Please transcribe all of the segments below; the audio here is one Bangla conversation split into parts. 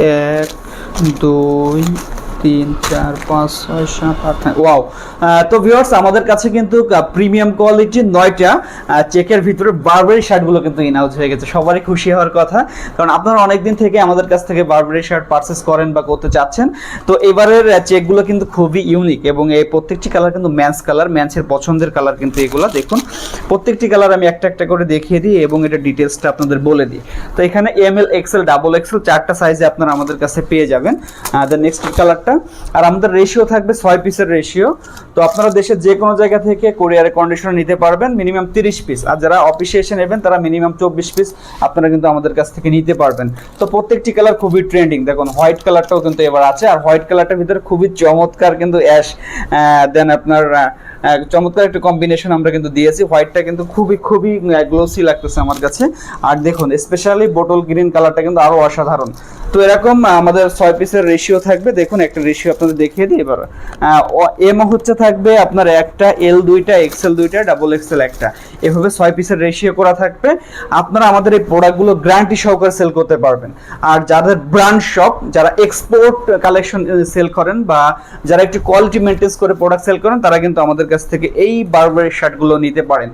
এক দুই তিন, চার, পাঁচ, ছয়, সাত, আট ওয়াও তো ভিউয়ার্স আমাদের কাছে কিন্তু প্রিমিয়াম কোয়ালিটির নয়টা চেকের ভিতরে বারবারি শার্টগুলো কিন্তু ইন আউট হয়ে গেছে। সবারই খুশি হওয়ার কথা। কারণ আপনারা অনেক দিন থেকে আমাদের কাছ থেকে বারবারি শার্ট পারচেস করেন বা করতে চাচ্ছেন। তো এবারের চেকগুলো কিন্তু খুবই ইউনিক এবং এই প্রত্যেকটি কালার কিন্তু ম্যান্স কালার ম্যান্সের পছন্দের কালার কিন্তু এগুলো। দেখুন, প্রত্যেকটি কালার আমি একটা একটা করে দেখিয়ে দিই এবং এটা ডিটেলসটা আপনাদের বলে দিই। তো এখানে M L XL double XL চারটা সাইজে আপনারা আমাদের কাছে পেয়ে যাবেন। দ্য নেক্সট কালারটা আর আমাদের রেশিও থাকবে ছয় পিসের রেশিও। তো আপনারা দেশের যে কোনো জায়গা থেকে কোরিয়ারে কন্ডিশনে নিতে পারবেন মিনিমাম তিরিশ পিস আর যারা অফিসে এসে নেবেন, তারা মিনিমাম চব্বিশ পিস আপনারা কিন্তু আমাদের কাছ থেকে নিতে পারবেন। তো প্রত্যেকটি কালার খুবই ট্রেন্ডিং দেখুন হোয়াইট কালারটাও কিন্তু এবার আছে, আর হোয়াইট কালারটার ভিতরে খুবই চমৎকার কিন্তু অ্যাশ দেন আপনার চমৎকার একটা কম্বিনেশন আমরা কিন্তু দিয়েছি। হোয়াইটটা কিন্তু খুবই খুবই গ্লোসি লাগতেছে আমার কাছে। আর দেখুন স্পেশালি বোটল গ্রিন কালারটা কিন্তু আরও অসাধারণ। তো এরকম আমাদের ছয় পিসের রেশিও থাকবে। দেখুন, একটা রেশিও আপনাদের দেখিয়ে দিই এবার। এম হচ্ছে থাকবে আপনার একটা এল দুইটা এক্সেল দুইটা ডাবল এক্সেল একটা। এভাবে ছয় পিসের রেশিও করা থাকবে। আপনারা আমাদের এই প্রোডাক্টগুলো গ্যারান্টি সহকারে সেল করতে পারবেন। আর যাদের ব্র্যান্ড শপ যারা এক্সপোর্ট কালেকশন সেল করেন বা যারা একটু কোয়ালিটি মেনটেন করে প্রোডাক্ট সেল করেন, তারা কিন্তু আমাদের কাছ থেকে এই বারবারি শার্টগুলো নিতে পারেন।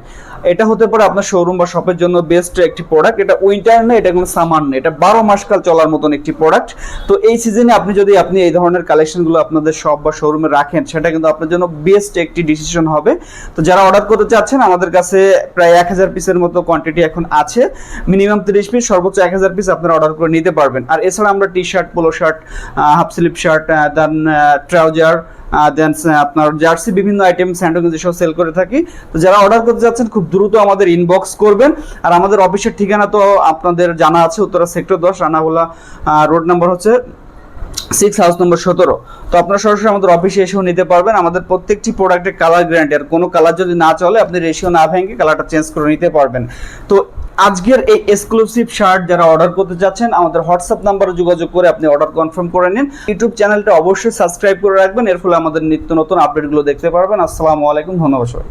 এটা হতে পারে আপনার শোরুম বা শপের জন্য বেস্ট একটি প্রোডাক্ট এটা উইন্টার না, এটা কোনো সামার না। এটা বারো মাস কাল চলার মতন একটি প্রোডাক্ট তো এই সিজনে আপনি যদি আপনি এই ধরনের কালেকশনগুলো আপনাদের শপ বা শোরুমে রাখেন, সেটা কিন্তু আপনার জন্য বেস্ট একটি ডিসিশন হবে। তো যারা অর্ডার করতে চাচ্ছেন, আমাদের কাছে প্রায় এক হাজার পিসের মতো কোয়ান্টিটি এখন আছে। মিনিমাম তিরিশ পিস সর্বোচ্চ এক হাজার পিস আপনারা অর্ডার করে নিতে পারবেন। আর এছাড়া আমরা T shirt polo shirt half sleeve shirt then trouser then আপনার জার্সি বিভিন্ন আইটেম স্যান্ডো কিন্তু সব সেল করে থাকি। তো যারা অর্ডার করতে যাচ্ছেন, খুব দ্রুত আমাদের ইনবক্স করবেন। আর আমাদের অফিসের ঠিকানা তো আপনাদের জানা আছে, উত্তরা সেক্টর দশ রানাহুলা রোড নাম্বার হচ্ছে সিক্স হাউস নম্বর সতেরো। তো আপনারা সরাসরি আমাদের অফিসে এসেও নিতে পারবেন। আমাদের প্রত্যেকটি প্রোডাক্টের কালার গ্যারান্টি আর কোনো কালার যদি না চলে, আপনি রেশিও না ভেঙে কালারটা চেঞ্জ করে নিতে পারবেন। তো আজকের এই এক্সক্লুসিভ শার্ট যারা অর্ডার করতে যাচ্ছেন, আমাদের হোয়াটসঅ্যাপ নাম্বারে যোগাযোগ করে আপনি অর্ডার কনফার্ম করে নিন। ইউটিউব চ্যানেলটা অবশ্যই সাবস্ক্রাইব করে রাখবেন। এর ফলে আমাদের নিত্য নতুন আপডেটগুলো দেখতে পারবেন। আসসালামু আলাইকুম, ধন্যবাদ সবাই